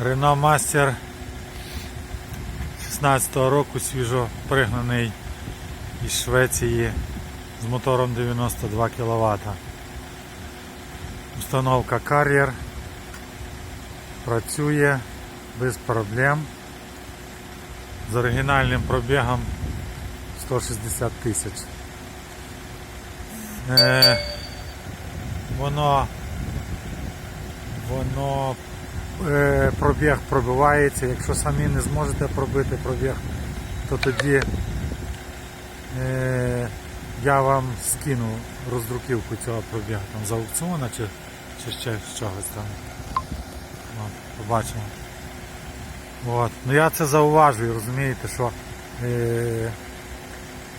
Renault Master 16-го року свіжо пригнаний із Швеції з мотором 92 кВт. Установка Carrier працює без проблем з оригінальним пробігом 160 тисяч. Е, воно воно пробіг пробивається. Якщо самі не зможете пробити пробіг, то тоді е, я вам скину роздруківку цього пробігу там з аукціона чи, чи ще з чогось там. От, побачимо. От. Ну я це зауважую, розумієте, що, е,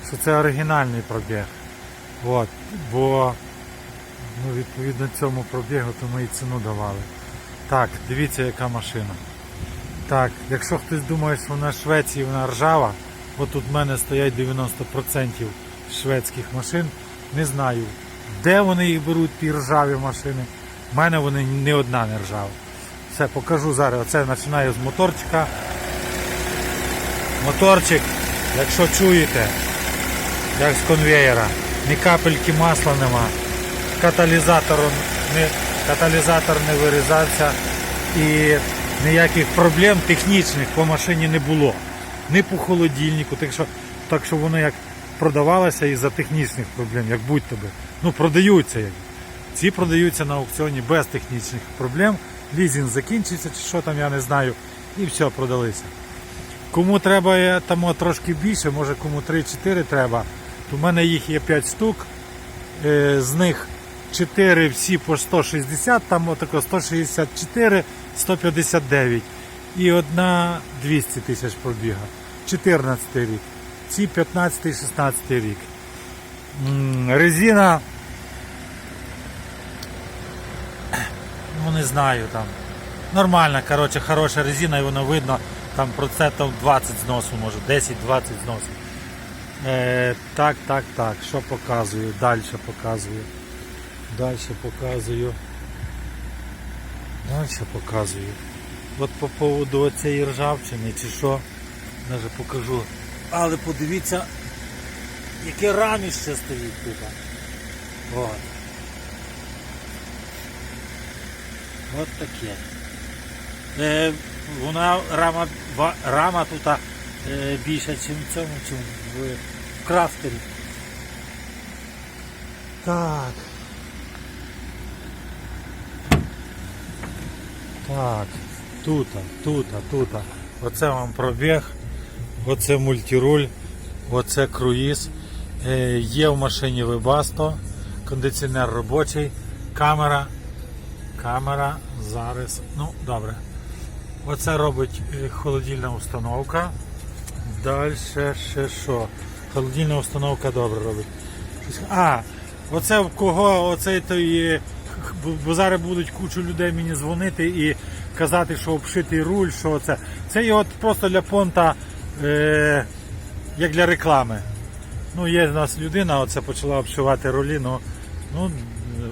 що це оригінальний пробіг. От. Бо ну, відповідно цьому пробігу то ми і ціну давали. Так, дивіться яка машина. Так, якщо хтось думає, що вона Швеції вона ржава, от тут в мене стоять 90% шведських машин, не знаю, де вони їх беруть, ті ржаві машини. У мене вони ні одна не ржава. Все, покажу зараз. Оце починаю з моторчика. Моторчик, якщо чуєте, як з конвеєра, ні капельки масла нема, каталізатор не, каталізатор не вирізався і ніяких проблем технічних по машині не було. Ні по холодильнику, так що, так що воно як продавалося із-за технічних проблем, як будь тобі. Ну, продаються як. Ці продаються на аукціоні без технічних проблем. Лізінг закінчиться, чи що там, я не знаю. І все, продалися. Кому треба там трошки більше, може кому 3-4 треба, то в мене їх є 5 штук. Е, З них 4 всі по 160, там отако 164, 159. І одна 200 тисяч пробіга. 14 рік. Ці 15-16 рік. Резина. Ну не знаю там. Нормальна, коротше, хороша резина, і воно видно, там процентів 20 зносу, може, 10-20 зносу. Е, так, так, так. Що показую? Далі показую. Далі показую. Далі показую. От по поводу цієї ржавчини чи що, навіть покажу. Але подивіться, яке раміще стоїть тут. От. От таке. Е, вона рама, рама тут е, більша, ніж в цьому, чим в, в крафтері. Так. Так, тут, тут, тут. Оце вам пробіг, оце мультируль, оце круїз. Е, є в машині Webasto, кондиціонер робочий, камера. Камера зараз. Ну, добре. Оце робить е, холодильна установка. Далі ще що? Холодильна установка добре робить. А, оце в кого оцей той. Бо зараз будуть кучу людей мені дзвонити і казати, що обшитий руль, що це. Це є от просто для понта, е, як для реклами. Ну, є в нас людина, оце почала обшивати рулі, ну, ну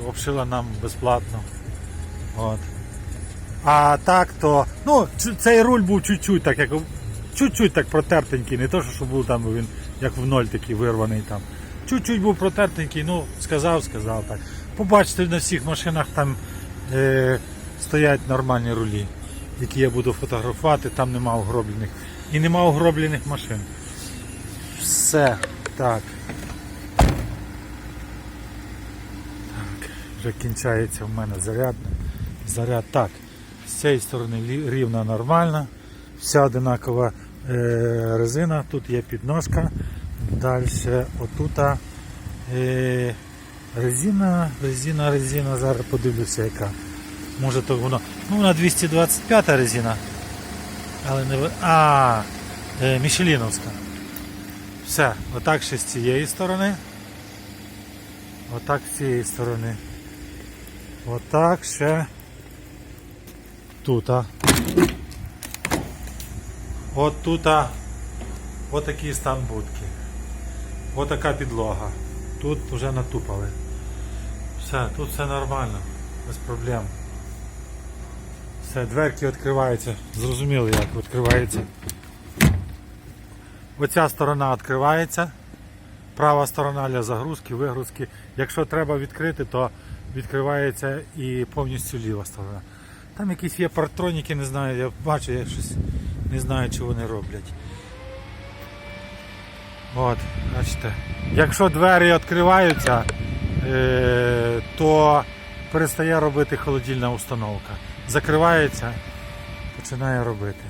обшила нам безплатно. От. А так то. Ну, цей руль був чуть-чуть так, як чуть-чуть так протертенький, не то, що був там він як в ноль такий вирваний там. Чуть-чуть був протертенький, ну, сказав, сказав так. Побачите, на всіх машинах там е, стоять нормальні рулі, які я буду фотографувати, там нема огроблених. І нема огроблених машин. Все. Так. Так, вже кінчається в мене заряд. Заряд так. З цієї сторони рівна нормальна. Вся одинакова е, резина. Тут є підножка. Далі отута е, резина, резина, резина. Зараз подивлюся яка. Може то воно. Ну вона 225 резина. Але не А, е, Мішеліновська. Все, отак ще з цієї сторони. Отак з цієї сторони. Отак ще тут. От тут отакий стан будки. Отака підлога. Тут вже натупали. Все, тут все нормально, без проблем. Все, дверки відкриваються. Зрозуміли, як відкривається. Оця сторона відкривається. Права сторона для загрузки, вигрузки. Якщо треба відкрити, то відкривається і повністю ліва сторона. Там якісь є партроніки, не знаю, я бачу, я щось не знаю, чи вони роблять. От, бачите. Якщо двері відкриваються, е, то перестає робити холодильна установка. Закривається, починає робити.